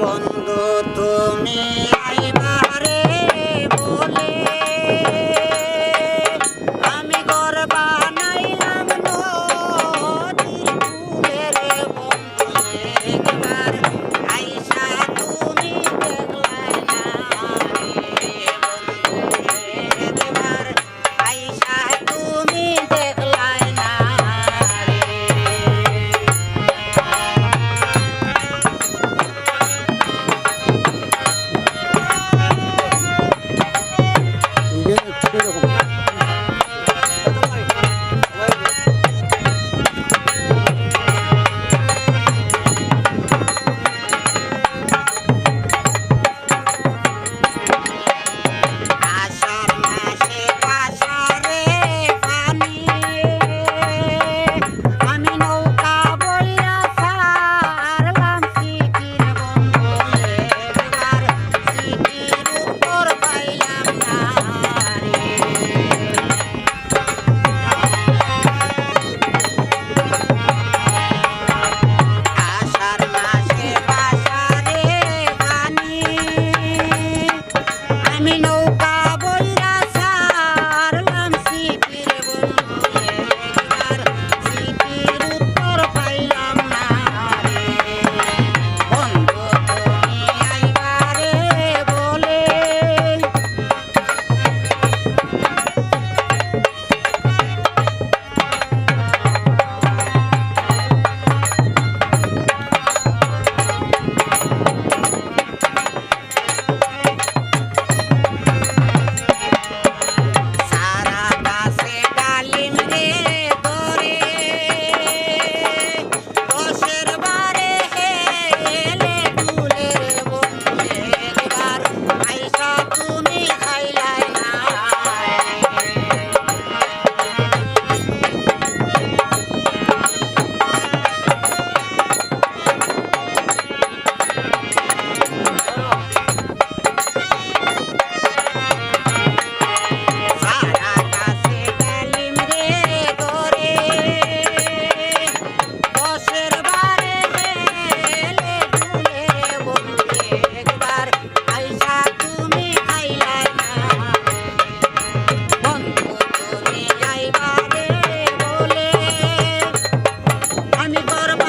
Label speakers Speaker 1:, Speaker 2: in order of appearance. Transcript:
Speaker 1: বন্ধু তুমি me know. Bottom.